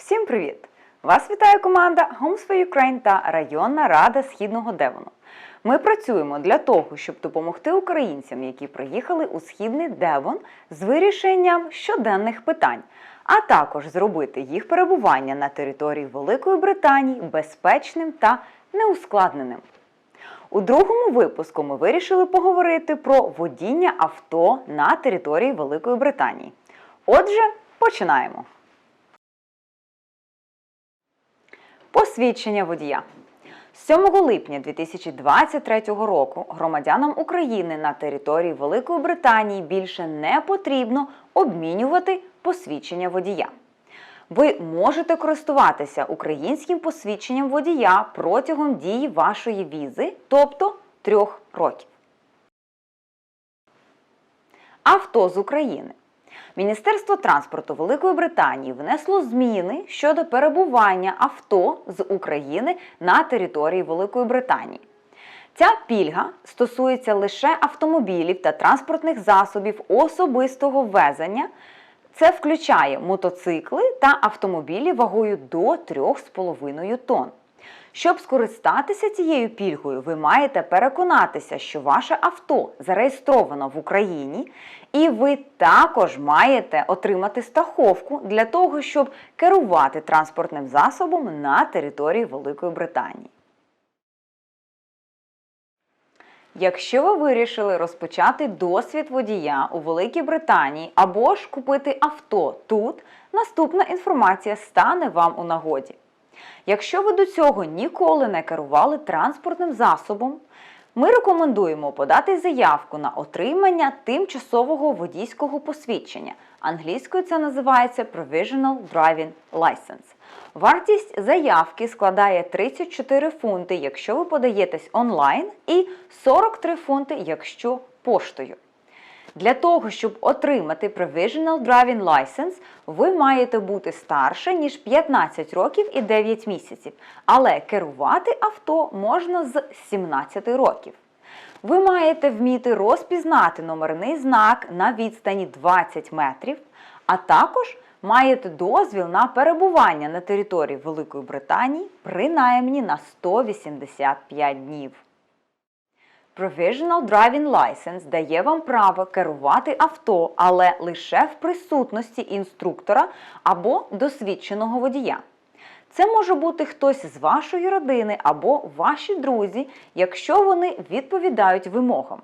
Всім привіт! Вас вітає команда Homes for Ukraine та районна рада Східного Девону. Ми працюємо для того, щоб допомогти українцям, які приїхали у східний Девон з вирішенням щоденних питань, а також зробити їх перебування на території Великої Британії безпечним та неускладненим. У другому випуску ми вирішили поговорити про водіння авто на території Великої Британії. Отже, починаємо. Посвідчення водія. 7 липня 2023 року громадянам України на території Великої Британії більше не потрібно обмінювати посвідчення водія. Ви можете користуватися українським посвідченням водія протягом дії вашої візи, тобто трьох років. Авто з України. Міністерство транспорту Великої Британії внесло зміни щодо перебування авто з України на території Великої Британії. Ця пільга стосується лише автомобілів та транспортних засобів особистого ввезення. Це включає мотоцикли та автомобілі вагою до 3,5 тонн. Щоб скористатися цією пільгою, ви маєте переконатися, що ваше авто зареєстровано в Україні, і ви також маєте отримати страховку для того, щоб керувати транспортним засобом на території Великої Британії. Якщо ви вирішили розпочати досвід водія у Великій Британії або ж купити авто тут, наступна інформація стане вам у нагоді. Якщо ви до цього ніколи не керували транспортним засобом, ми рекомендуємо подати заявку на отримання тимчасового водійського посвідчення. Англійською це називається Provisional Driving License. Вартість заявки складає 34 фунти, якщо ви подаєтесь онлайн, і 43 фунти, якщо поштою. Для того, щоб отримати Provisional Driving License, ви маєте бути старше, ніж 15 років і 9 місяців, але керувати авто можна з 17 років. Ви маєте вміти розпізнати номерний знак на відстані 20 метрів, а також маєте дозвіл на перебування на території Великої Британії принаймні на 185 днів. Provisional Driving License дає вам право керувати авто, але лише в присутності інструктора або досвідченого водія. Це може бути хтось з вашої родини або ваші друзі, якщо вони відповідають вимогам.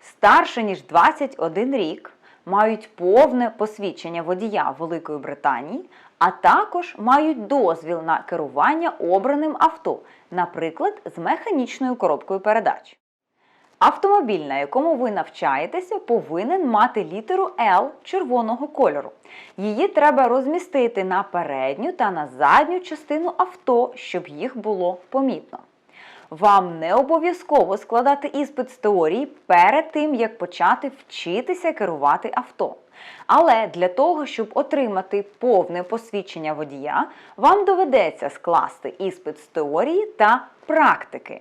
Старше ніж 21 рік мають повне посвідчення водія Великої Британії, а також мають дозвіл на керування обраним авто, наприклад, з механічною коробкою передач. Автомобіль, на якому ви навчаєтеся, повинен мати літеру L червоного кольору. Її треба розмістити на передню та на задню частину авто, щоб їх було помітно. Вам не обов'язково складати іспит з теорії перед тим, як почати вчитися керувати авто. Але для того, щоб отримати повне посвідчення водія, вам доведеться скласти іспит з теорії та практики.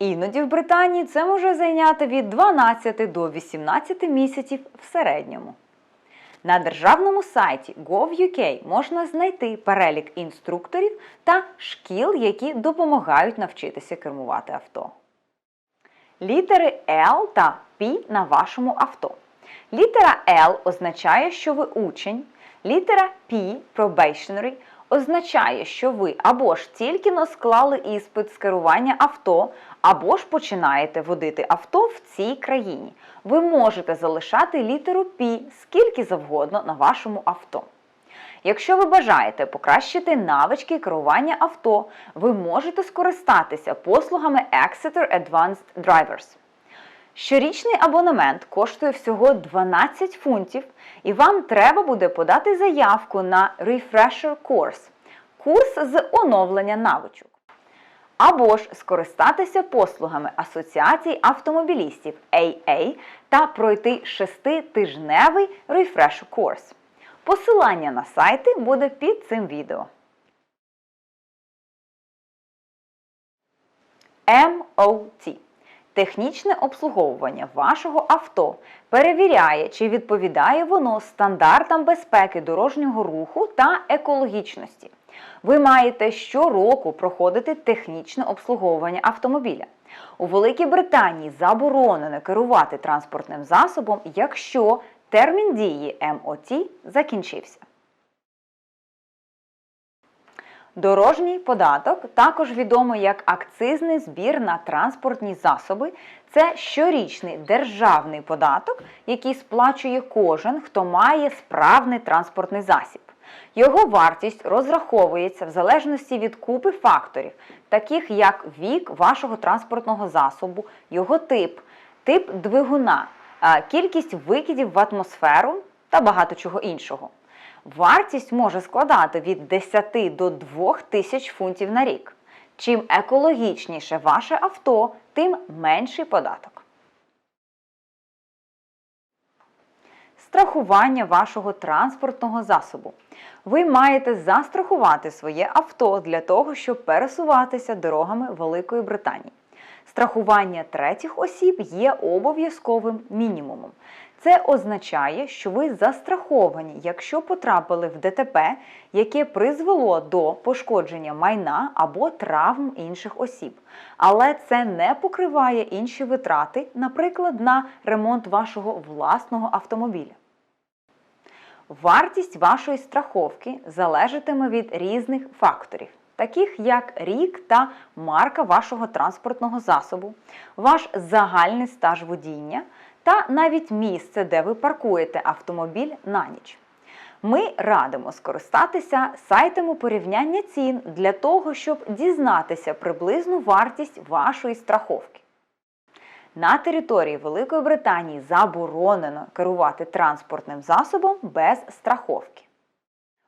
Іноді в Британії це може зайняти від 12 до 18 місяців в середньому. На державному сайті gov.uk можна знайти перелік інструкторів та шкіл, які допомагають навчитися кермувати авто. Літери L та P на вашому авто. Літера L означає, що ви учень. Літера P probationary означає, що ви або ж тільки но склали іспит з керування авто, або ж починаєте водити авто в цій країні. Ви можете залишати літеру P скільки завгодно на вашому авто. Якщо ви бажаєте покращити навички керування авто, ви можете скористатися послугами Exeter Advanced Drivers. Щорічний абонемент коштує всього 12 фунтів, і вам треба буде подати заявку на Refresher Course – курс з оновлення навичок. Або ж скористатися послугами Асоціації автомобілістів AA та пройти шеститижневий Refresher Course. Посилання на сайти буде під цим відео. MOT Технічне обслуговування вашого авто перевіряє, чи відповідає воно стандартам безпеки дорожнього руху та екологічності. Ви маєте щороку проходити технічне обслуговування автомобіля. У Великій Британії заборонено керувати транспортним засобом, якщо термін дії МОТ закінчився. Дорожній податок, також відомий як акцизний збір на транспортні засоби, це щорічний державний податок, який сплачує кожен, хто має справний транспортний засіб. Його вартість розраховується в залежності від купи факторів, таких як вік вашого транспортного засобу, його тип, тип двигуна, кількість викидів в атмосферу та багато чого іншого. Вартість може складати від 10 до 2 тисяч фунтів на рік. Чим екологічніше ваше авто, тим менший податок. Страхування вашого транспортного засобу. Ви маєте застрахувати своє авто для того, щоб пересуватися дорогами Великої Британії. Страхування третіх осіб є обов'язковим мінімумом. Це означає, що ви застраховані, якщо потрапили в ДТП, яке призвело до пошкодження майна або травм інших осіб. Але це не покриває інші витрати, наприклад, на ремонт вашого власного автомобіля. Вартість вашої страховки залежатиме від різних факторів, таких як рік та марка вашого транспортного засобу, ваш загальний стаж водіння та навіть місце, де ви паркуєте автомобіль на ніч. Ми радимо скористатися сайтами порівняння цін для того, щоб дізнатися приблизну вартість вашої страховки. На території Великої Британії заборонено керувати транспортним засобом без страховки.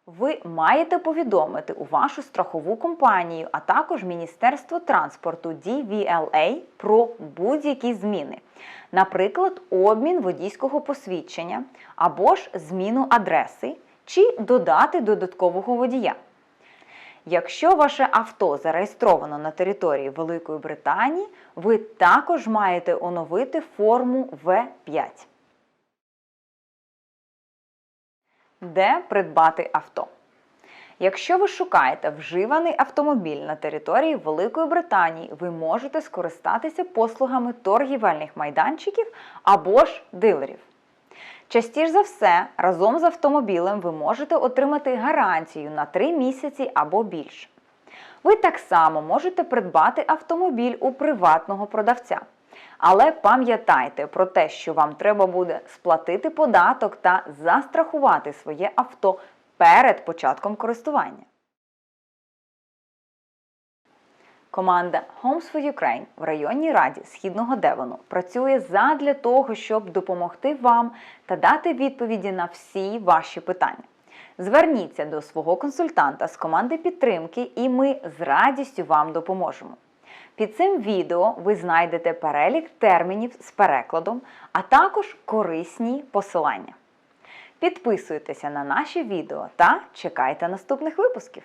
Ви маєте повідомити у вашу страхову компанію, а також Міністерство транспорту DVLA про будь-які зміни, наприклад, обмін водійського посвідчення або ж зміну адреси, чи додати додаткового водія. Якщо ваше авто зареєстровано на території Великої Британії, ви також маєте оновити форму В5. Де придбати авто? Якщо ви шукаєте вживаний автомобіль на території Великої Британії, ви можете скористатися послугами торгівельних майданчиків або ж дилерів. Частіше за все, разом з автомобілем ви можете отримати гарантію на 3 місяці або більше. Ви так само можете придбати автомобіль у приватного продавця. Але пам'ятайте про те, що вам треба буде сплатити податок та застрахувати своє авто перед початком користування. Команда Homes for Ukraine в районній раді Східного Девону працює задля того, щоб допомогти вам та дати відповіді на всі ваші питання. Зверніться до свого консультанта з команди підтримки, і ми з радістю вам допоможемо. Під цим відео ви знайдете перелік термінів з перекладом, а також корисні посилання. Підписуйтеся на наші відео та чекайте наступних випусків!